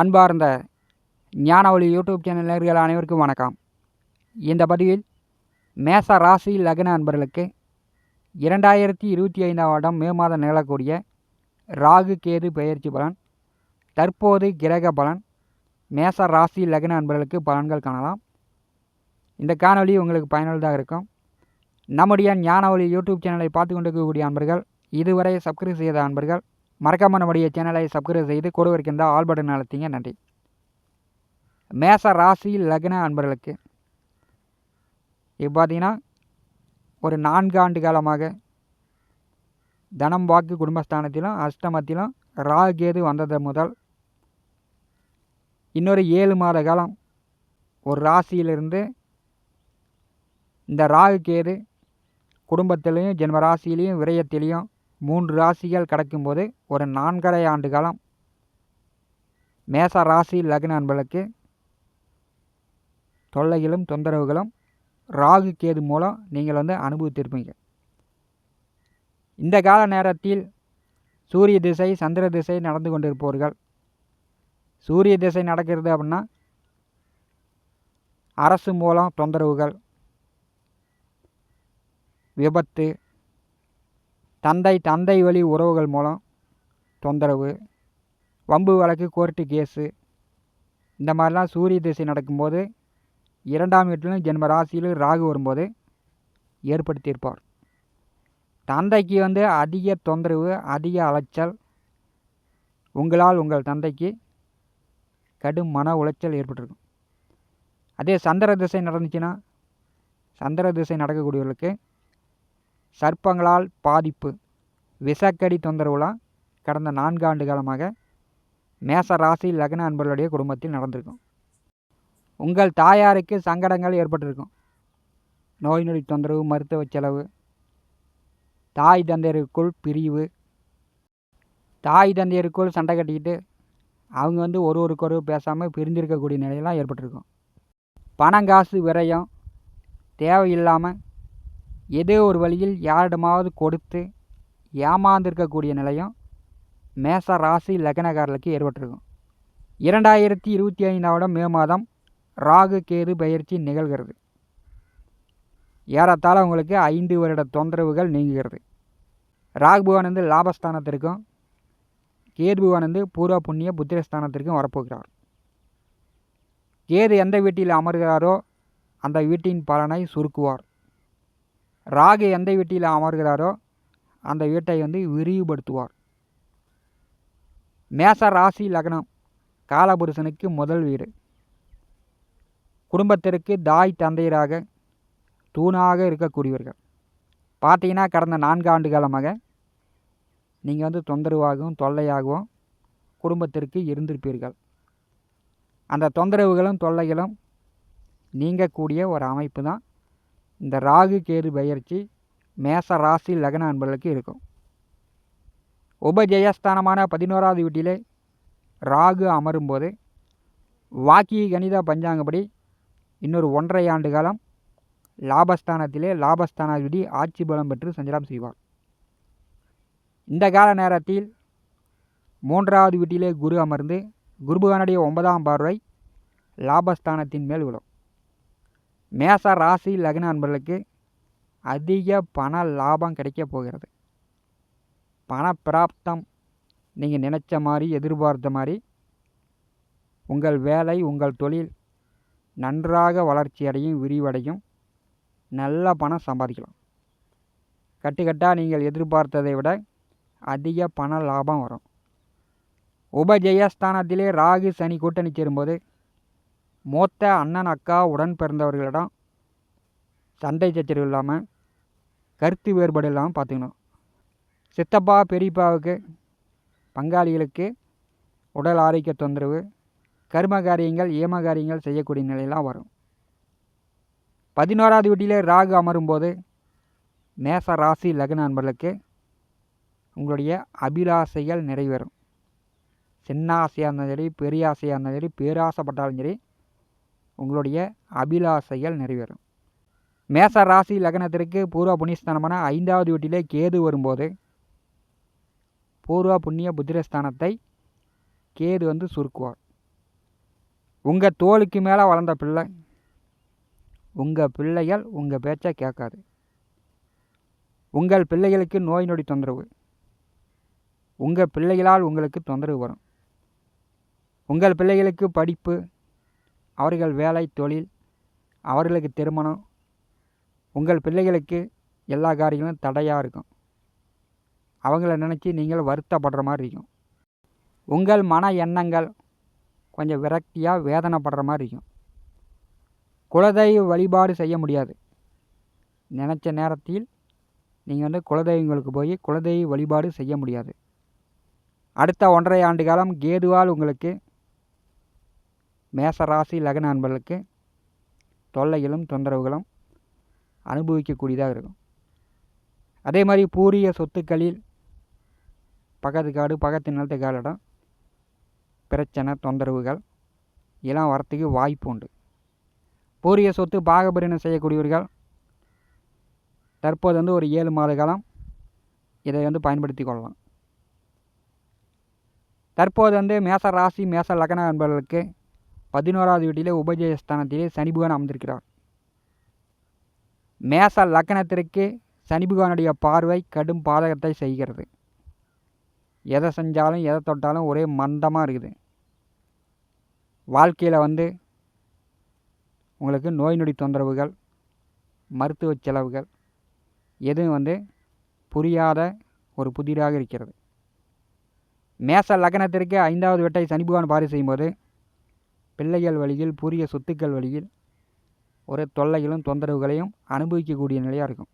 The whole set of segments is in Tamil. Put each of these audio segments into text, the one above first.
அன்பார்ந்த ஞானவழி யூடியூப் சேனல் நேர்கள் அனைவருக்கும் வணக்கம். இந்த பதிவில் மேச ராசி லக்ன அன்பர்களுக்கு இரண்டாயிரத்தி இருபத்தி ஐந்தாம் வருடம் மே மாதம் நிகழக்கூடிய ராகு கேது பெயர்ச்சி பலன் தற்போது கிரக பலன் மேச ராசி லக்ன அன்பர்களுக்கு பலன்கள் காணலாம். இந்த காணொளி உங்களுக்கு பயனுள்ளதாக இருக்கும். நம்முடைய ஞானவழி யூடியூப் சேனலை பார்த்து கொண்டிருக்கக்கூடிய அன்பர்கள் இதுவரை சப்ஸ்கிரைப் செய்த அன்பர்கள் மறக்காமல் நம்முடைய சேனலை சப்ஸ்கிரைப் செய்து கூட இருக்கின்ற ஆல் பட்டன் அழுத்திங்க. நன்றி. மேச ராசி லக்ன அன்பர்களுக்கு இப்போ பார்த்தீங்கன்னா ஒரு நான்கு ஆண்டு காலமாக தனம் வாக்கு குடும்பஸ்தானத்திலும் அஷ்டமத்திலும் ராகேது வந்தது முதல் இன்னொரு ஏழு மாத காலம் ஒரு ராசியிலிருந்து இந்த ராகு கேது குடும்பத்திலையும் ஜென்ம ராசியிலையும் விரயத்திலையும் மூன்று ராசிகள் கடக்கும்போது ஒரு நான்கரை ஆண்டு காலம் மேச ராசி லக்ன அன்பர்களுக்கு தொல்லைகளும் தொந்தரவுகளும் ராகு கேது மூலம் நீங்கள் வந்து அனுபவித்திருப்பீங்க. இந்த கால நேரத்தில் சூரிய திசை சந்திர திசை நடந்து கொண்டிருப்பவர்கள். சூரிய திசை நடக்கிறது அப்படின்னா அரசு மூலம் தொந்தரவுகள் விபத்து தந்தை தந்தை வழி உறவுகள் மூலம் தொந்தரவு வம்பு வழக்கு கோர்ட்டு கேஸு இந்த மாதிரிலாம் சூரிய திசை நடக்கும்போது இரண்டாம் வீட்டிலும் ஜென்ம ராசியிலும் ராகு வரும்போது ஏற்படுத்தியிருப்பார். தந்தைக்கு வந்து அதிக தொந்தரவு அதிக அலைச்சல் உங்களால் உங்கள் தந்தைக்கு கடும் மன உளைச்சல் ஏற்பட்டிருக்கும். அதே சந்திர திசை நடந்துச்சுன்னா சந்திர திசை நடக்கக்கூடியவர்களுக்கு சர்ப்பங்களால் பாதிப்பு. விஷக்கடி தொந்தரவுலாம் கடந்த நான்கு ஆண்டு காலமாக மேச ராசி லக்ன அன்பர்களுடைய குடும்பத்தில் நடந்திருக்கும். உங்கள் தாயாருக்கு சங்கடங்கள் ஏற்பட்டிருக்கும். நோய் நொடி தொந்தரவு மருத்துவ செலவு தாய் தந்தையருக்குள் பிரிவு. தாய் தந்தையருக்குள் சண்டை கட்டிக்கிட்டு அவங்க வந்து ஒரு ஒருக்கொரு பேசாமல் பிரிந்திருக்கக்கூடிய நிலையெல்லாம் ஏற்பட்டிருக்கும். பணம் காசு விரயம் தேவையில்லாமல் ஏதோ ஒரு வழியில் யாரிடமாவது கொடுத்து ஏமாந்திருக்கக்கூடிய நிலையம் மேச ராசி லக்னக்காரர்களுக்கு ஏற்பட்டிருக்கும். இரண்டாயிரத்தி இருபத்தி ஐந்தாவிடம் மே மாதம் ராகு கேது பயிற்சி நிகழ்கிறது. ஏறத்தாழ உங்களுக்கு ஐந்து வருட தொந்தரவுகள் நீங்குகிறது. ராகு பகவான் வந்து லாபஸ்தானத்திற்கும் கேது பகவான் வந்து பூர்வ புண்ணிய புத்திரஸ்தானத்திற்கும் வரப்போகிறார். கேது எந்த வீட்டில் அமர்கிறாரோ அந்த வீட்டின் பலனை சுருக்குவார். ராகு எந்த வீட்டில் அமர்கிறாரோ அந்த வீட்டை வந்து விரிவுபடுத்துவார். மேச ராசி லக்னம் காலபுருஷனுக்கு முதல் வீடு. குடும்பத்திற்கு தாய் தந்தையராக தூணாக இருக்கக்கூடியவர்கள். பார்த்தீங்கன்னா கடந்த நான்கு ஆண்டு காலமாக நீங்கள் வந்து தொந்தரவாகவும் தொல்லையாகவும் குடும்பத்திற்கு இருந்திருப்பீர்கள். அந்த தொந்தரவுகளும் தொல்லைகளும் நீங்கக்கூடிய ஒரு அமைப்பு தான் இந்த ராகு கேது பயிற்சி மேச ராசி லக்ன அன்பர்களுக்கு இருக்கும். உபஜெயஸ்தானமான பதினோராவது வீட்டிலே ராகு அமரும்போது வாக்கி கணித பஞ்சாங்கப்படி இன்னொரு ஒன்றரை ஆண்டு காலம் லாபஸ்தானத்திலே லாபஸ்தானாதிபதி ஆட்சி பலம் பெற்று சஞ்சலம் செய்வார். இந்த கால நேரத்தில் மூன்றாவது வீட்டிலே குரு அமர்ந்து குருபகானுடைய ஒன்பதாம் பார்வை லாபஸ்தானத்தின் மேல் விழும். மேச ராசி லக்ன அன்பர்களுக்கு அதிக பண லாபம் கிடைக்க போகிறது. பண பிராப்தம் நீங்கள் நினச்ச மாதிரி எதிர்பார்த்த மாதிரி உங்கள் வேலை உங்கள் தொழில் நன்றாக வளர்ச்சி அடையும் விரிவடையும் நல்ல பணம் சம்பாதிக்கலாம். கட்டுக்கட்டாக நீங்கள் எதிர்பார்த்ததை விட அதிக பண லாபம் வரும். உபஜெயஸ்தானத்திலே ராகு சனி கூட்டணி சேரும்போது மூத்த அண்ணன் அக்கா உடன் பிறந்தவர்களிடம் சண்டை சச்சரவு இல்லாமல் கருத்து வேறுபாடு இல்லாமல் பார்த்துக்கணும். சித்தப்பா பெரியப்பாவுக்கு பங்காளிகளுக்கு உடல் ஆரோக்கிய தொந்தரவு கர்ம காரியங்கள் ஏம காரியங்கள் செய்யக்கூடிய நிலையெல்லாம் வரும். பதினோராவது வீட்டிலே ராகு அமரும்போது மேச ராசி லக்ன நண்பர்களுக்கு உங்களுடைய அபிலாசைகள் நிறைவேறும். சின்ன ஆசையாக இருந்தாலும் சரி பெரிய ஆசையாக இருந்தாலும் சரி பேராசைப்பட்டாலும் சரி உங்களுடைய அபிலாசைகள் நிறைவேறும். மேச ராசி லக்னத்திற்கு பூர்வ புண்ணியஸ்தானமான ஐந்தாவது வீட்டிலே கேது வரும்போது பூர்வ புண்ணிய புத்திரஸ்தானத்தை கேது வந்து சுருக்குவார். உங்கள் தோளுக்கு மேலே வளர்ந்த பிள்ளை உங்கள் பிள்ளைகள் உங்கள் பேச்சை கேட்காது. உங்கள் பிள்ளைகளுக்கு நோய் நொடி தொந்தரவு. உங்கள் பிள்ளைகளால் உங்களுக்கு தொந்தரவு வரும். உங்கள் பிள்ளைகளுக்கு படிப்பு அவர்கள் வேலை தொழில் அவர்களுக்கு திருமணம் உங்கள் பிள்ளைகளுக்கு எல்லா காரியங்களும் தடையாக இருக்கும். அவங்கள நினச்சி நீங்கள் வருத்தப்படுற மாதிரி இருக்கும். உங்கள் மன எண்ணங்கள் கொஞ்சம் விரக்தியாக வேதனைப்படுற மாதிரி இருக்கும். குலதெய்வ வழிபாடு செய்ய முடியாது. நினச்ச நேரத்தில் நீங்கள் வந்து குலதெய்வங்களுக்கு போய் குலதெய்வ வழிபாடு செய்ய முடியாது. அடுத்த ஒன்றரை ஆண்டு காலம் கேதுவால் உங்களுக்கு மேச ராசி லக்ன அன்பர்களுக்கு தொல்லைகளும் தொந்தரவுகளும் அனுபவிக்கக்கூடியதாக இருக்கும். அதே மாதிரி பூரிய சொத்துக்களில் பக்கத்து காடு பக்கத்து நிலத்து காலிடம் பிரச்சனை தொந்தரவுகள் இதெல்லாம் வரத்துக்கு வாய்ப்பு உண்டு. பூரிய சொத்து பாகபரிணம் செய்யக்கூடியவர்கள் தற்போது வந்து ஒரு ஏழு மாத காலம் இதை வந்து பயன்படுத்தி கொள்ளலாம். தற்போது வந்து மேச ராசி மேச லக்ன அன்பர்களுக்கு பதினோராவது வீட்டிலே உபஜயஸ்தானத்திலே சனி பகவான் அமர்ந்திருக்கிறார். மேச லக்னத்திற்கு சனி பகவானுடைய பார்வை கடும் பாதகத்தை செய்கிறது. எதை செஞ்சாலும் எதை தொட்டாலும் ஒரே மந்தமாக இருக்குது. வாழ்க்கையில் வந்து உங்களுக்கு நோய் நொடி தொந்தரவுகள் மருத்துவ செலவுகள் எதுவும் வந்து புரியாத ஒரு புதிராக இருக்கிறது. மேச லக்னத்திற்கு ஐந்தாவது வெட்டை சனி பகவான் பாரி செய்யும்போது பிள்ளைகள் வழியில் புரிய சொத்துக்கள் வழியில் ஒரு தொல்லைகளும் தொந்தரவுகளையும் அனுபவிக்கக்கூடிய நிலையாக இருக்கும்.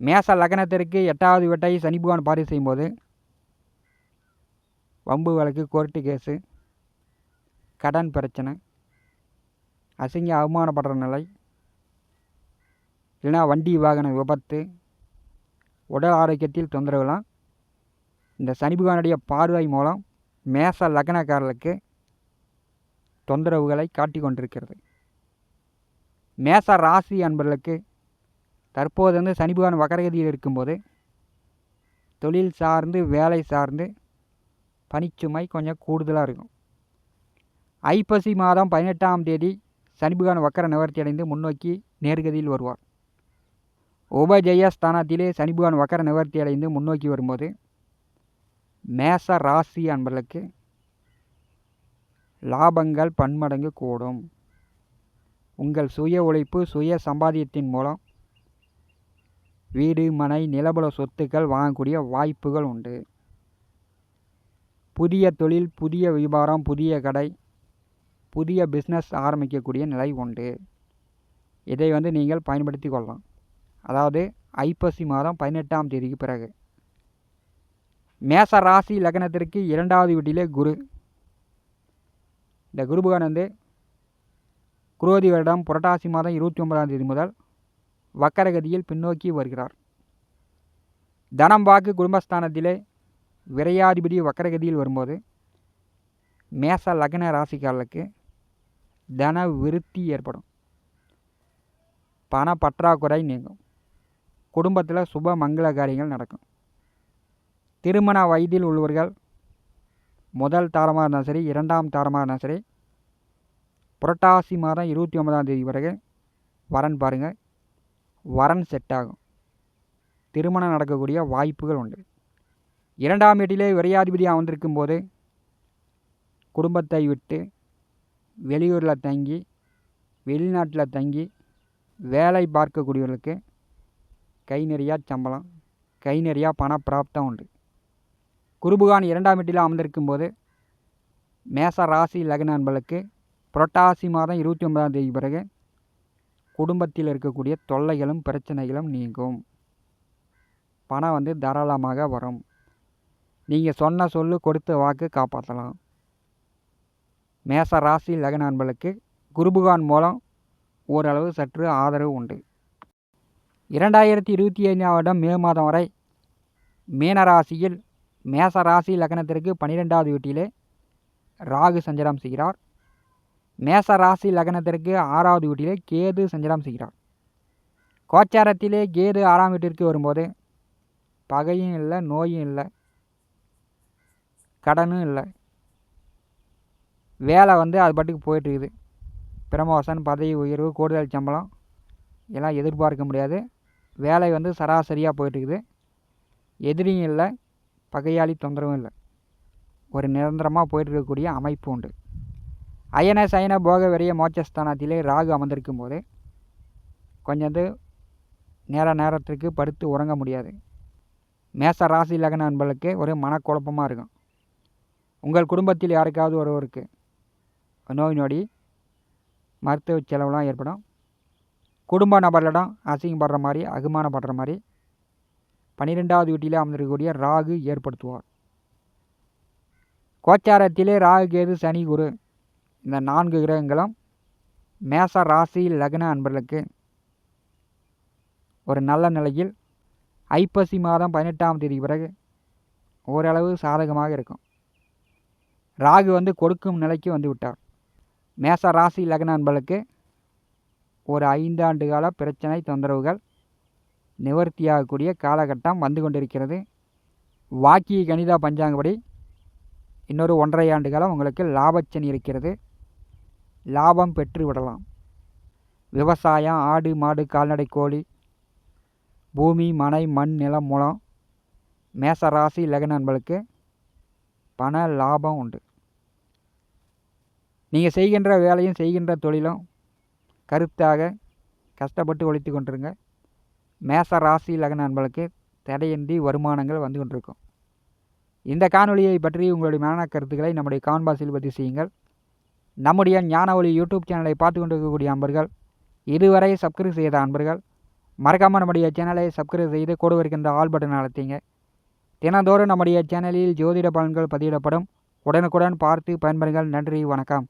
மேச லக்னத்திற்கு எட்டாவது வெட்டை சனி பகவான் பாரி செய்யும்போது வம்பு வழக்கு கோர்ட்டு கேஸு கடன் பிரச்சனை அசிங்க அவமானப்படுற நிலை இல்லைனா வண்டி வாகன விபத்து உடல் ஆரோக்கியத்தில் தொந்தரவுலாம் இந்த சனி பகவானுடைய பார்வை மூலம் மேச லக்னக்காரர்களுக்கு தொந்தரவுகளை காட்டி கொண்டிருக்கிறது மேச ராசி அன்பர்களுக்கு தற்போது வந்து சனி பகவான் வக்கரகதியில் இருக்கும்போது தொழில் சார்ந்து வேலை சார்ந்து பணிச்சுமை கொஞ்சம் கூடுதலாக இருக்கும். ஐப்பசி மாதம் பதினெட்டாம் தேதி சனி பகவான் வக்கர நிவர்த்தி அடைந்து முன்னோக்கி நேர்கதியில் வருவார். உபஜய ஸ்தானத்திலே சனி பகவான் வக்கர நிவர்த்தி அடைந்து முன்னோக்கி வரும்போது மேச ராசி அன்பர்களுக்கு லாபங்கள் பன்மடங்கு கூடும். உங்கள் சுய உழைப்பு சுய சம்பாத்தியத்தின் மூலம் வீடு மனை நிலபுல சொத்துக்கள் வாங்கக்கூடிய வாய்ப்புகள் உண்டு. புதிய தொழில் புதிய வியாபாரம் புதிய கடை புதிய பிஸ்னஸ் ஆரம்பிக்கக்கூடிய நிலை உண்டு. இதை வந்து நீங்கள் பயன்படுத்தி கொள்ளலாம். அதாவது ஐப்பசி மாதம் பதினெட்டாம் தேதிக்கு பிறகு. மேச ராசி லக்னத்திற்கு இரண்டாவது வீட்டிலே குரு. இந்த குரு வந்து குரோதி வருடம் புரட்டாசி மாதம் இருபத்தி ஒன்பதாம் தேதி முதல் வக்கரகதியில் பின்னோக்கி வருகிறார். தனம் வாக்கு குடும்பஸ்தானத்திலே விரையாதிபதி வக்கரகதியில் வரும்போது மேச லக்ன ராசிக்காரர்களுக்கு தன விருத்தி ஏற்படும். பண பற்றாக்குறை நீங்கும். குடும்பத்தில் சுப மங்கள காரியங்கள் நடக்கும். திருமண வயதில் உள்ளவர்கள் முதல் தாரமாக இருந்தாலும் சரி இரண்டாம் தாரமாக இருந்தாலும் சரி புரட்டாசி மாதம் இருபத்தி ஒன்பதாம் தேதி பிறகு வரன் பாருங்கள் வரன் செட் ஆகும். திருமணம் நடக்கக்கூடிய வாய்ப்புகள் உண்டு. இரண்டாம் வீட்டிலே விரையாதிபதியாக வந்திருக்கும் போது குடும்பத்தை விட்டு வெளியூரில் தங்கி வெளிநாட்டில் தங்கி வேலை பார்க்கக்கூடியவர்களுக்கு கை நிறையா சம்பளம் கை நிறையா பணப்பிராப்தம் உண்டு. குருபுகான் இரண்டாம் வீட்டில் அமர்ந்திருக்கும் போது மேச ராசி லக்ன அன்பர்களுக்கு புரட்டாசி மாதம் இருபத்தி ஒன்பதாம் தேதி பிறகு குடும்பத்தில் இருக்கக்கூடிய தொல்லைகளும் பிரச்சனைகளும் நீங்கும். பணம் வந்து தாராளமாக வரும். நீங்கள் சொன்ன சொல்லு கொடுத்த வாக்கு காப்பாற்றலாம் மேச ராசி லக்ன அன்பர்களுக்கு குருபுகான் மூலம் ஓரளவு சற்று ஆதரவு உண்டு. இரண்டாயிரத்தி இருபத்தி ஐந்தாம் வருடம் மே மாதம் வரை மீனராசியில் மேச ராசி லக்னத்திற்கு பன்னிரெண்டாவது வீட்டிலே ராகு சஞ்சாரம் செய்கிறார். மேச ராசி லக்னத்திற்கு ஆறாவது வீட்டிலே கேது சஞ்சாரம் செய்கிறார். கோச்சாரத்திலே கேது ஆறாம் வீட்டிற்கு வரும்போது பகையும் இல்லை நோயும் இல்லை கடனும் இல்லை. வேலை வந்து அது பாட்டுக்கு போயிட்டுருக்குது. பிரமோசன் பதவி உயர்வு கூடுதல் சம்பளம் எல்லாம் எதிர்பார்க்க முடியாது. வேலை வந்து சராசரியாக போயிட்டுருக்குது. எதிரியும் இல்லை பகையாளி தொந்தரவும் இல்லை. ஒரு நிரந்தரமாக போயிட்டு இருக்கக்கூடிய அமைப்பு உண்டு. அயன சயன போக வெறிய மோட்சஸ்தானத்திலே ராகு அமர்ந்திருக்கும் போது கொஞ்சம் நேர நேரத்திற்கு படுத்து உறங்க முடியாது. மேச ராசி லக்ன நண்பர்களுக்கு ஒரு மனக்குழப்பமாக இருக்கும். உங்கள் குடும்பத்தில் யாருக்காவது ஒருவருக்கு நோய் நொடி மருத்துவ செலவுலாம் ஏற்படும். குடும்ப நபர்களிடம் அசிங்கப்படுற மாதிரி அகுமானப்படுற மாதிரி பன்னிரெண்டாவது வீட்டிலே அமர்ந்திருக்கக்கூடிய ராகு ஏற்படுத்துவார். கோச்சாரத்திலே ராகு கேது சனி குரு. இந்த நான்கு கிரகங்களும் மேச ராசி லக்ன அன்பர்களுக்கு ஒரு நல்ல நிலையில் ஐப்பசி மாதம் பதினெட்டாம் தேதி பிறகு ஓரளவு சாதகமாக இருக்கும். ராகு வந்து கொடுக்கும் நிலைக்கு வந்துவிட்டார் மேச ராசி லக்ன அன்பர்களுக்கு ஒரு ஐந்தாண்டு கால பிரச்சனை தொந்தரவுகள் நிவர்த்தியாகக்கூடிய காலகட்டம் வந்து கொண்டிருக்கிறது. வாக்கிய கணிதா பஞ்சாங்கப்படி இன்னொரு ஒன்றரை ஆண்டு காலம் உங்களுக்கு லாபச்சனி இருக்கிறது. லாபம் பெற்று விடலாம். விவசாயம் ஆடு மாடு கால்நடை கோழி பூமி மனை மண் நிலம் மூலம் மேச ராசி லக்ன நண்பர்களுக்கு பண லாபம் உண்டு. நீங்கள் செய்கின்ற வேலையும் செய்கின்ற தொழிலும் கருத்தாக கஷ்டப்பட்டு ஒழித்து கொண்டிருங்க. மேச ராசி லக்ன நண்பர்களுக்கு தடையின்றி வருமானங்கள் வந்து கொண்டிருக்கும். இந்த காணொலியை பற்றி உங்களுடைய மன கருத்துக்களை நம்முடைய கான்பாஸில் பதிவு செய்யுங்கள். நம்முடைய ஞான ஒளி யூடியூப் சேனலை பார்த்து கொண்டிருக்கக்கூடிய அன்பர்கள் இதுவரை சப்ஸ்கிரைப் செய்த அன்பர்கள் மறக்காமல் நம்முடைய சேனலை சப்ஸ்கிரைப் செய்து கூட இருக்கின்ற ஆல் பட்டன் அழுத்திங்க. தினந்தோறும் நம்முடைய சேனலில் ஜோதிட பலன்கள் பதிவிடப்படும். உடனுக்குடன் பார்த்து பயன்பெறுங்கள். நன்றி வணக்கம்.